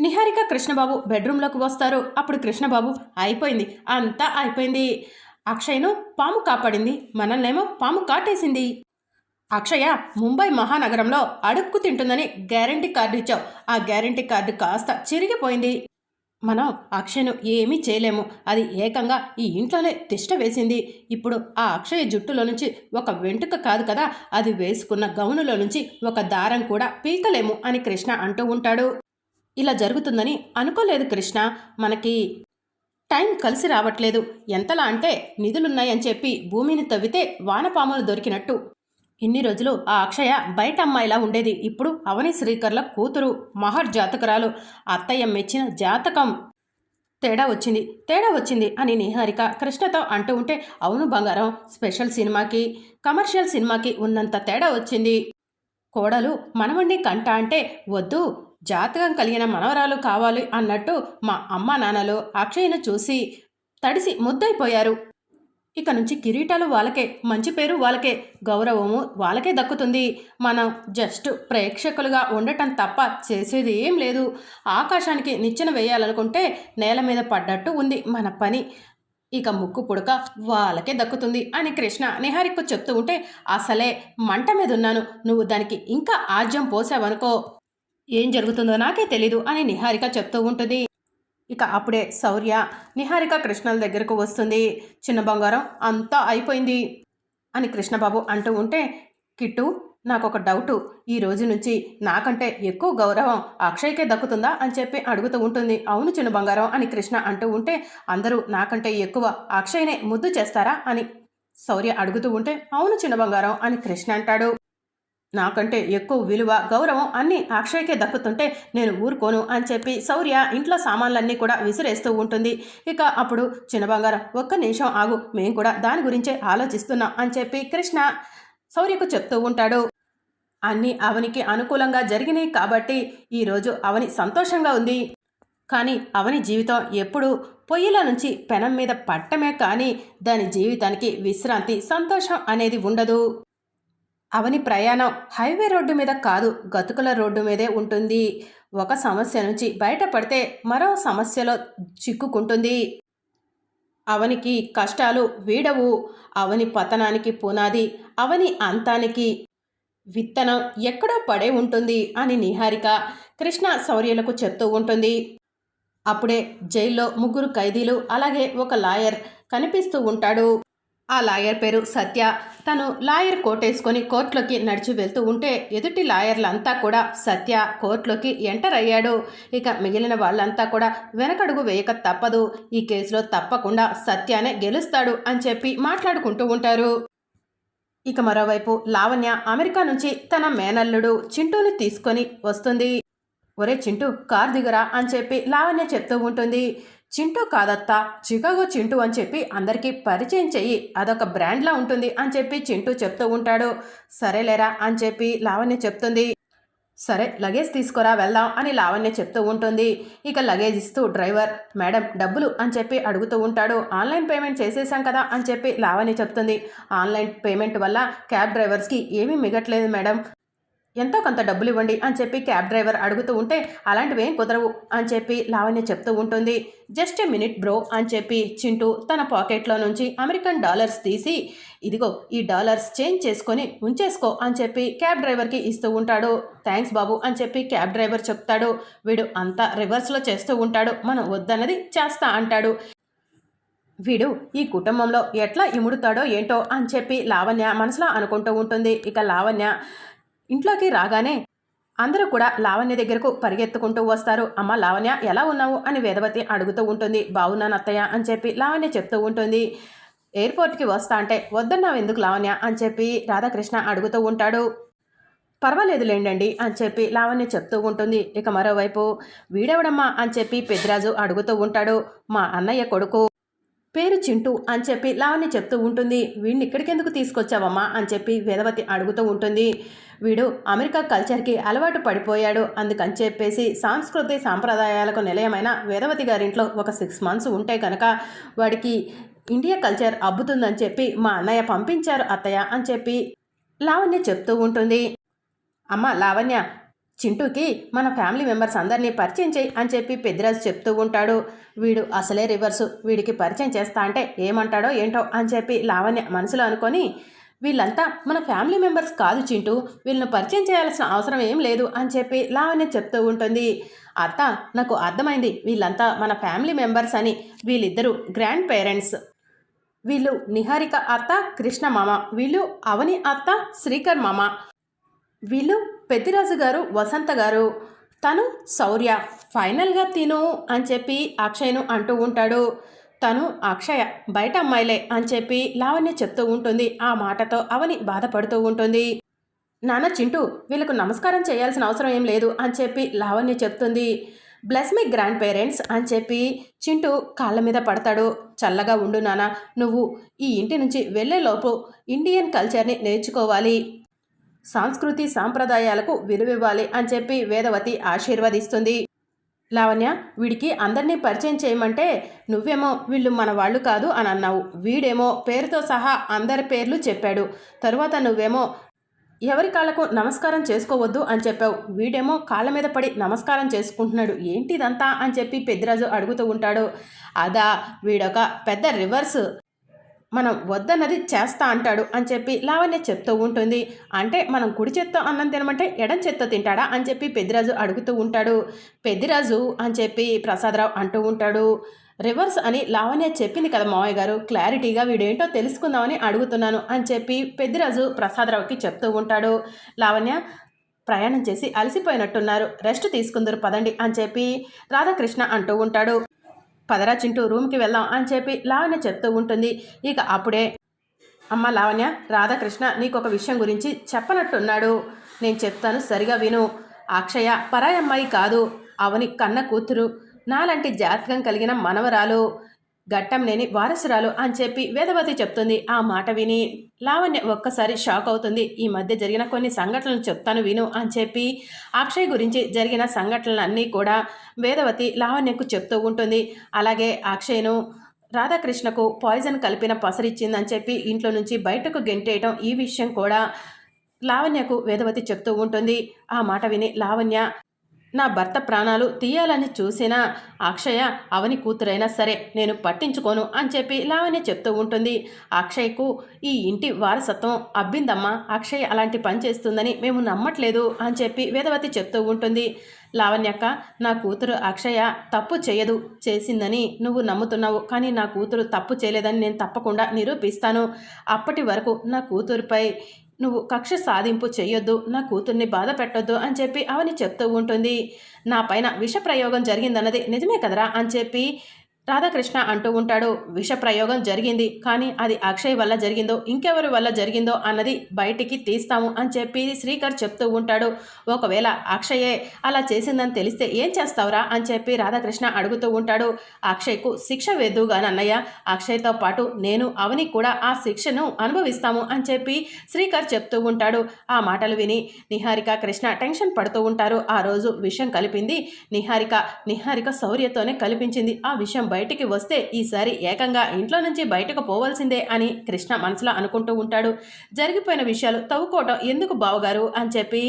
నిహారిక కృష్ణబాబు బెడ్రూమ్లోకి వస్తారు. అప్పుడు కృష్ణబాబు అయిపోయింది. అంతా అయిపోయింది. అక్షయ్ను పాము కాపాడింది. మనల్నేమో పాము కాటేసింది. అక్షయ ముంబై మహానగరంలో అడుక్కు తింటుందని గ్యారంటీ కార్డు ఇచ్చావు. ఆ గ్యారంటీ కార్డు కాస్త చిరిగిపోయింది. మనం అక్షయ్ను ఏమీ చేయలేము. అది ఏకంగా ఈ ఇంట్లోనే తిష్ట వేసింది. ఇప్పుడు ఆ అక్షయ జుట్టులో నుంచి ఒక వెంట్రుక కాదు కదా? అది వేసుకున్న గౌనులో నుంచి ఒక దారం కూడా పీకలేము అని కృష్ణ అంటూ ఉంటాడు. ఇలా జరుగుతుందని అనుకోలేదు కృష్ణ. మనకి టైం కలిసి రావట్లేదు. ఎంతలా అంటే నిధులున్నాయని చెప్పి భూమిని తవ్వితే వానపాములు దొరికినట్టు. ఇన్ని రోజులు ఆ అక్షయ బయట అమ్మాయిలా ఉండేది. ఇప్పుడు అవని శ్రీకర్ల కూతురు మహర్ జాతకురాలు అత్తయ్య మెచ్చిన జాతకం తేడా వచ్చింది. తేడా వచ్చింది అని నిహారిక కృష్ణతో అంటూ ఉంటే అవును బంగారం స్పెషల్ సినిమాకి కమర్షియల్ సినిమాకి ఉన్నంత తేడా వచ్చింది. కోడలు మనవణ్ణి కంట అంటే వద్దు జాతకం కలిగిన మనవరాలు కావాలి అన్నట్టు మా అమ్మ నాన్నలు అక్షయ్ను చూసి తడిసి ముద్దైపోయారు ఇక నుంచి కిరీటాలు వాళ్ళకే మంచి పేరు వాళ్ళకే గౌరవము వాళ్ళకే దక్కుతుంది. మనం జస్ట్ ప్రేక్షకులుగా ఉండటం తప్ప చేసేది ఏం లేదు. ఆకాశానికి నిచ్చెన వేయాలనుకుంటే నేల మీద పడ్డట్టు ఉంది మన పని. ఇక ముక్కు పుడక వాళ్ళకే దక్కుతుంది అని కృష్ణ నిహారికు చెప్తూ ఉంటే అసలే మంట మీద ఉన్నాను నువ్వు దానికి ఇంకా ఆజ్యం పోసావనుకో. ఏం జరుగుతుందో నాకే తెలీదు అని నిహారిక చెప్తూ ఉంటుంది. ఇక అప్పుడే శౌర్య నిహారిక కృష్ణల దగ్గరకు వస్తుంది. చిన్న బంగారం అంతా అయిపోయింది అని కృష్ణబాబు అంటూ ఉంటే కిట్టు నాకు ఒక డౌటు. ఈ రోజు నుంచి నాకంటే ఎక్కువ గౌరవం అక్షయ్కే దక్కుతుందా అని చెప్పి అడుగుతూ ఉంటుంది. అవును చిన్న బంగారం అని కృష్ణ అంటూ ఉంటే అందరూ నాకంటే ఎక్కువ అక్షయ్నే ముద్దు చేస్తారా అని శౌర్య అడుగుతూ ఉంటే అవును చిన్న బంగారం అని కృష్ణ అంటాడు. నాకంటే ఎక్కువ విలువ గౌరవం అన్నీ అక్షయ్కే దక్కుతుంటే నేను ఊరుకోను అని చెప్పి శౌర్య ఇంట్లో సామాన్లన్నీ కూడా విసిరేస్తూ ఉంటుంది. ఇక అప్పుడు చిన్న బంగారం ఒక్క నిమిషం ఆగు మేము కూడా దాని గురించే ఆలోచిస్తున్నాం అని చెప్పి కృష్ణ శౌర్యకు చెప్తూ ఉంటాడు. అన్నీ అవనికి అనుకూలంగా జరిగినాయి కాబట్టి ఈరోజు అవని సంతోషంగా ఉంది. కానీ అవని జీవితం ఎప్పుడు పొయ్యిల నుంచి పెనం మీద పట్టమే కానీ దాని జీవితానికి విశ్రాంతి సంతోషం అనేది ఉండదు. అవని ప్రయాణం హైవే రోడ్డు మీద కాదు గతుకుల రోడ్డు మీదే ఉంటుంది. ఒక సమస్య నుంచి బయటపడితే మరో సమస్యలో చిక్కుకుంటుంది. అవనికి కష్టాలు వీడవు. అవని పతనానికి పునాది అవని అంతానికి విత్తనం ఎక్కడో పడే ఉంటుంది అని నిహారిక కృష్ణ శౌర్యులకు చెప్తూ ఉంటుంది. అప్పుడే జైల్లో ముగ్గురు ఖైదీలు అలాగే ఒక లాయర్ కనిపిస్తూ ఉంటాడు. ఆ లాయర్ పేరు సత్య. తను లాయర్ కోట్ వేసుకొని కోర్టులోకి నడిచి వెళ్తూ ఉంటే ఎదుటి లాయర్లంతా కూడా సత్య కోర్టులోకి ఎంటర్ అయ్యాడు. ఇక మిగిలిన వాళ్ళంతా కూడా వెనకడుగు వేయక తప్పదు. ఈ కేసులో తప్పకుండా సత్యనే గెలుస్తాడు అని చెప్పి మాట్లాడుకుంటూ ఉంటారు. ఇక మరోవైపు లావణ్య అమెరికా నుంచి తన మేనల్లుడు చింటూని తీసుకొని వస్తుంది. ఒరే చింటూ కార్ దిగరా అని చెప్పి లావణ్య చెప్తూ ఉంటుంది. చింటూ కాదత్తా చికాగో చింటూ అని చెప్పి అందరికీ పరిచయం చెయ్యి అదొక బ్రాండ్లా ఉంటుంది అని చెప్పి చింటూ చెప్తూ ఉంటాడు. సరేలేరా అని చెప్పి లావణ్య చెప్తుంది. సరే లగేజ్ తీసుకురా వెళ్దాం అని లావణ్య చెప్తూ ఉంటుంది. ఇక లగేజ్ ఇస్తూ డ్రైవర్ మేడం డబ్బులు అని చెప్పి అడుగుతూ ఉంటాడు. ఆన్లైన్ పేమెంట్ చేసేసాం కదా అని చెప్పి లావణ్య చెప్తుంది. ఆన్లైన్ పేమెంట్ వల్ల క్యాబ్ డ్రైవర్స్కి ఏమీ మిగట్లేదు మేడం. ఎంతో కొంత డబ్బులు ఇవ్వండి అని చెప్పి క్యాబ్ డ్రైవర్ అడుగుతూ ఉంటే అలాంటివి ఏం కుదరవు అని చెప్పి లావణ్య చెప్తూ ఉంటుంది. జస్ట్ ఎ మినిట్ బ్రో అని చెప్పి చింటూ తన పాకెట్లో నుంచి అమెరికన్ డాలర్స్ తీసి ఇదిగో ఈ డాలర్స్ చేంజ్ చేసుకొని ఉంచేసుకో అని చెప్పి క్యాబ్ డ్రైవర్కి ఇస్తూ ఉంటాడు. థ్యాంక్స్ బాబు అని చెప్పి క్యాబ్ డ్రైవర్ చెప్తాడు. వీడు అంతా రివర్స్లో చేస్తూ ఉంటాడు. మనం వద్దన్నది చేస్తా అంటాడు. వీడు ఈ కుటుంబంలో ఎట్లా ఇముడుతాడో ఏంటో అని చెప్పి లావణ్య మనసులో అనుకుంటూ ఉంటుంది. ఇక లావణ్య ఇంట్లోకి రాగానే అందరూ కూడా లావణ్య దగ్గరకు పరిగెత్తుకుంటూ వస్తారు. అమ్మ లావణ్య ఎలా ఉన్నావు? అని వేదవతి అడుగుతూ ఉంటుంది. బాగున్నాను అత్తయ్య అని చెప్పి లావణ్య చెప్తూ ఉంటుంది. ఎయిర్పోర్ట్కి వస్తా అంటే వద్దన్నావు ఎందుకు లావణ్య? అని చెప్పి రాధాకృష్ణ అడుగుతూ ఉంటాడు. పర్వాలేదు లేండండి అని చెప్పి లావణ్య చెప్తూ ఉంటుంది. ఇక మరోవైపు వీడెవడమ్మా? అని చెప్పి పెద్దిరాజు అడుగుతూ ఉంటాడు. మా అన్నయ్య కొడుకు పేరు చింటూ అని చెప్పి లావణ్య చెప్తూ ఉంటుంది. వీడిని ఇక్కడికెందుకు తీసుకొచ్చావమ్మా అని చెప్పి వేదవతి అడుగుతూ ఉంటుంది. వీడు అమెరికా కల్చర్కి అలవాటు పడిపోయాడు. అందుకని చెప్పేసి సాంస్కృతి సాంప్రదాయాలకు నిలయమైన వేదవతి గారింట్లో ఒక సిక్స్ మంత్స్ ఉంటే కనుక వాడికి ఇండియా కల్చర్ అబ్బుతుందని చెప్పి మా అన్నయ్య పంపించారు అత్తయ్య అని చెప్పి లావణ్య చెప్తూ ఉంటుంది. అమ్మ లావణ్య చింటూకి మన ఫ్యామిలీ మెంబర్స్ అందరినీ పరిచయం చేయి అని చెప్పి పెద్దిరాజు చెప్తూ ఉంటాడు. వీడు అసలే రివర్సు వీడికి పరిచయం చేస్తా అంటే ఏమంటాడో ఏంటో అని చెప్పి లావణ్య మనసులో అనుకొని వీళ్ళంతా మన ఫ్యామిలీ మెంబర్స్ కాదు చింటూ వీళ్ళని పరిచయం చేయాల్సిన అవసరం ఏం లేదు అని చెప్పి లావణ్య చెప్తూ ఉంటుంది. అత్త నాకు అర్థమైంది. వీళ్ళంతా మన ఫ్యామిలీ మెంబర్స్ అని. వీళ్ళిద్దరూ గ్రాండ్ పేరెంట్స్. వీళ్ళు నిహారిక అత్త కృష్ణ మామ. వీళ్ళు అవని అత్త శ్రీకర్ మామ. వీళ్ళు పెద్దిరాజు గారు వసంత గారు. తను శౌర్య. ఫైనల్గా తిను అని చెప్పి అక్షయ్ను అంటూ ఉంటాడు. తను అక్షయ బయట అమ్మాయిలే అని చెప్పి లావణ్య చెప్తూ ఉంటుంది. ఆ మాటతో అవని బాధపడుతూ ఉంటుంది. నాన్న చింటూ వీళ్ళకు నమస్కారం చేయాల్సిన అవసరం ఏం లేదు అని చెప్పి లావణ్య చెప్తుంది. బ్లెస్ మై గ్రాండ్ పేరెంట్స్ అని చెప్పి చింటూ కాళ్ళ మీద పడతాడు. చల్లగా ఉండు నాన్న. నువ్వు ఈ ఇంటి నుంచి వెళ్ళేలోపు ఇండియన్ కల్చర్ని నేర్చుకోవాలి. సంస్కృతి సాంప్రదాయాలకు విలువివ్వాలి అని చెప్పి వేదవతి ఆశీర్వదిస్తుంది. లావణ్య వీడికి అందరినీ పరిచయం చేయమంటే నువ్వేమో వీళ్ళు మన వాళ్ళు కాదు అని అన్నావు. వీడేమో పేరుతో సహా అందరి పేర్లు చెప్పాడు. తరువాత నువ్వేమో ఎవరి కాళ్ళకు నమస్కారం చేసుకోవద్దు అని చెప్పావు. వీడేమో కాళ్ళ మీద పడి నమస్కారం చేసుకుంటున్నాడు. ఏంటిదంతా అని చెప్పి పెద్దిరాజు అడుగుతూ ఉంటాడు. అదా వీడొక పెద్ద రివర్స్. మనం వద్దన్నది చేస్తా అంటాడు అని చెప్పి లావణ్య చెప్తూ ఉంటుంది. అంటే మనం కుడి చేత్తో అన్నం తినమంటే ఎడం చేత్తో తింటాడా అని చెప్పి పెద్దిరాజు అడుగుతూ ఉంటాడు. పెద్దిరాజు అని చెప్పి ప్రసాదరావు అంటూ ఉంటాడు. రివర్స్ అని లావణ్య చెప్పింది కదా మావయ్య గారు. క్లారిటీగా వీడేంటో తెలుసుకుందామని అడుగుతున్నాను అని చెప్పి పెద్దిరాజు ప్రసాదరావుకి చెప్తూ ఉంటాడు. లావణ్య ప్రయాణం చేసి అలసిపోయినట్టున్నారు. రెస్ట్ తీసుకుందరు పదండి అని చెప్పి రాధాకృష్ణ అంటూ ఉంటాడు. పదరా చింటూ రూమ్కి వెళ్దాం అని చెప్పి లావణ్య చెప్తూ ఉంటుంది. ఇక అప్పుడే అమ్మ లావణ్య రాధాకృష్ణ నీకు ఒక విషయం గురించి చెప్పనట్టున్నాడు. నేను చెప్తాను సరిగా విను. అక్షయ పరాయమ్మాయి కాదు. అవని కన్న కూతురు. నాలాంటి జాతకం కలిగిన మనవరాలు. ఘట్టం లేని వారసురాలు అని చెప్పి వేదవతి చెప్తుంది ఆ మాట విని. లావణ్య ఒక్కసారి షాక్ అవుతుంది. ఈ మధ్య జరిగిన కొన్ని సంఘటనలు చెప్తాను విను అని చెప్పి. అక్షయ్ గురించి జరిగిన సంఘటనలన్నీ కూడా వేదవతి లావణ్యకు చెప్తూ ఉంటుంది. అలాగే అక్షయ్ను రాధాకృష్ణకు పాయిజన్ కలిపిన పసరిచ్చిందని చెప్పి ఇంట్లో నుంచి బయటకు గెంటేయటం ఈ విషయం కూడా లావణ్యకు వేదవతి చెప్తూ ఉంటుంది. ఆ మాట విని లావణ్య నా భర్త ప్రాణాలు తీయాలని చూసినా అక్షయ అవని కూతురైనా సరే నేను పట్టించుకోను అని చెప్పి లావణ్య చెప్తూ ఉంటుంది. అక్షయ్కు ఈ ఇంటి వారసత్వం అబ్బిందమ్మా అక్షయ్ అలాంటి పని చేస్తుందని మేము నమ్మట్లేదు అని చెప్పి వేదవతి చెప్తూ ఉంటుంది. లావణ్యక్క నా కూతురు అక్షయ తప్పు చేయదు చేసిందని నువ్వు నమ్ముతున్నావు కానీ నా కూతురు తప్పు చేయలేదని నేను తప్పకుండా నిరూపిస్తాను. అప్పటి వరకు నా కూతురుపై నువ్వు కక్ష సాధింపు చెయ్యొద్దు నా కూతుర్ని బాధ పెట్టొద్దు అని చెప్పి అవని చెప్తూ ఉంటుంది. నా పైన విష ప్రయోగం జరిగిందన్నది నిజమే కదరా అని చెప్పి రాధాకృష్ణ అంటూ ఉంటాడు విష ప్రయోగం జరిగింది కానీ అది అక్షయ్ వల్ల జరిగిందో ఇంకెవరి వల్ల జరిగిందో అన్నది బయటికి తీస్తాము అని చెప్పి శ్రీకర్ చెప్తూ ఉంటాడు. ఒకవేళ అక్షయే అలా చేసిందని తెలిస్తే ఏం చేస్తావురా? అని చెప్పి రాధాకృష్ణ అడుగుతూ ఉంటాడు. అక్షయ్కు శిక్ష వేద్దుగాని అన్నయ్య అక్షయ్తో పాటు నేను అవని కూడా ఆ శిక్షను అనుభవిస్తాము అని చెప్పి శ్రీకర్ చెప్తూ ఉంటాడు. ఆ మాటలు విని నిహారిక కృష్ణ టెన్షన్ పడుతూ ఉంటారు. ఆ రోజు విషయం కలిపింది. నిహారిక నిహారిక శౌర్యతోనే కల్పించింది. ఆ విషయం బయటికి వస్తే ఈసారి ఏకంగా ఇంట్లో నుంచి బయటకు పోవాల్సిందే అని కృష్ణ మనసులో అనుకుంటూ ఉంటాడు. జరిగిపోయిన విషయాలు తవ్వుకోవటం ఎందుకు బావగారు అని చెప్పి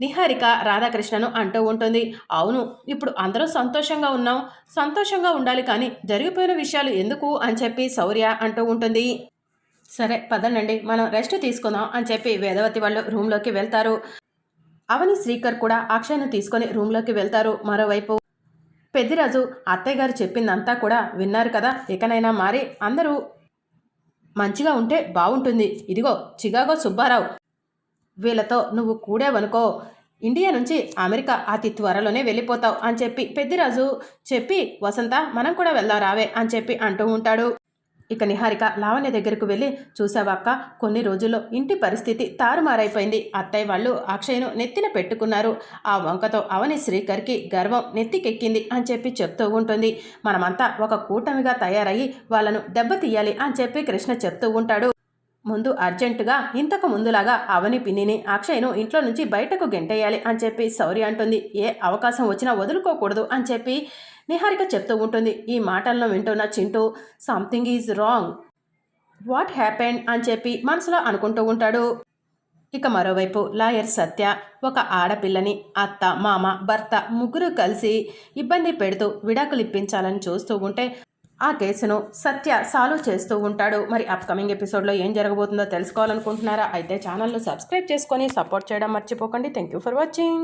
నిహారిక రాధాకృష్ణను అంటూ ఉంటుంది. అవును ఇప్పుడు అందరూ సంతోషంగా ఉన్నాం. సంతోషంగా ఉండాలి కానీ జరిగిపోయిన విషయాలు ఎందుకు అని చెప్పి శౌర్య అంటూ ఉంటుంది. సరే పదనండి మనం రెస్ట్ తీసుకుందాం అని చెప్పి వేదవతి వాళ్ళు రూమ్లోకి వెళ్తారు. అవని శ్రీకర్ కూడా అక్షయ్ను తీసుకొని రూమ్లోకి వెళ్తారు మరోవైపు. పెద్దిరాజు అత్తయ్య గారు చెప్పిందంతా కూడా విన్నారు కదా. ఇకనైనా మారి అందరూ మంచిగా ఉంటే బాగుంటుంది ఇదిగో చికాగో సుబ్బారావు. వీళ్ళతో నువ్వు కూడావనుకో. ఇండియా నుంచి అమెరికా అతి త్వరలోనే వెళ్ళిపోతావు అని చెప్పి పెద్దిరాజు చెప్పి వసంత మనం కూడా వెళ్దాం రావే అని చెప్పి అంటూ ఉంటాడు. ఇక నిహారిక లావణ్య దగ్గరకు వెళ్ళి చూసావక్క కొన్ని రోజుల్లో ఇంటి పరిస్థితి తారుమారైపోయింది. అత్తయ్య వాళ్ళు అక్షయ్ను నెత్తిన పెట్టుకున్నారు. ఆ వంకతో అవని శ్రీకర్కి గర్వం నెత్తికెక్కింది అని చెప్పి చెప్తూ ఉంటుంది. మనమంతా ఒక కూటమిగా తయారయ్యి వాళ్ళను దెబ్బతీయాలి అని చెప్పి కృష్ణ చెప్తూ ఉంటాడు. ముందు అర్జెంటుగా ఇంతకు ముందులాగా అవని పిన్నిని అక్షయ్ను ఇంట్లో నుంచి బయటకు గెంటేయాలి అని చెప్పి సౌరి అంటుంది. ఏ అవకాశం వచ్చినా వదులుకోకూడదు అని చెప్పి నిహారిక చెప్తూ ఉంటుంది ఈ మాటలను వింటున్న Chintu something is wrong what happened అని చెప్పి మనసులో అనుకుంటూ ఉంటాడు. ఇక మరోవైపు లాయర్ సత్య ఒక ఆడపిల్లని అత్త మామ భర్త ముగ్గురు కలిసి ఇబ్బంది పెడుతూ విడాకులు ఇప్పించాలని చూస్తూ ఉంటే ఆ కేసును సత్య సాల్వ్ చేస్తూ ఉంటాడు. మరి అప్కమింగ్ ఎపిసోడ్లో ఏం జరగబోతుందో తెలుసుకోవాలనుకుంటున్నారా? అయితే ఛానల్ను సబ్స్క్రైబ్ చేసుకొని సపోర్ట్ చేయడం మర్చిపోకండి. Thank you for watching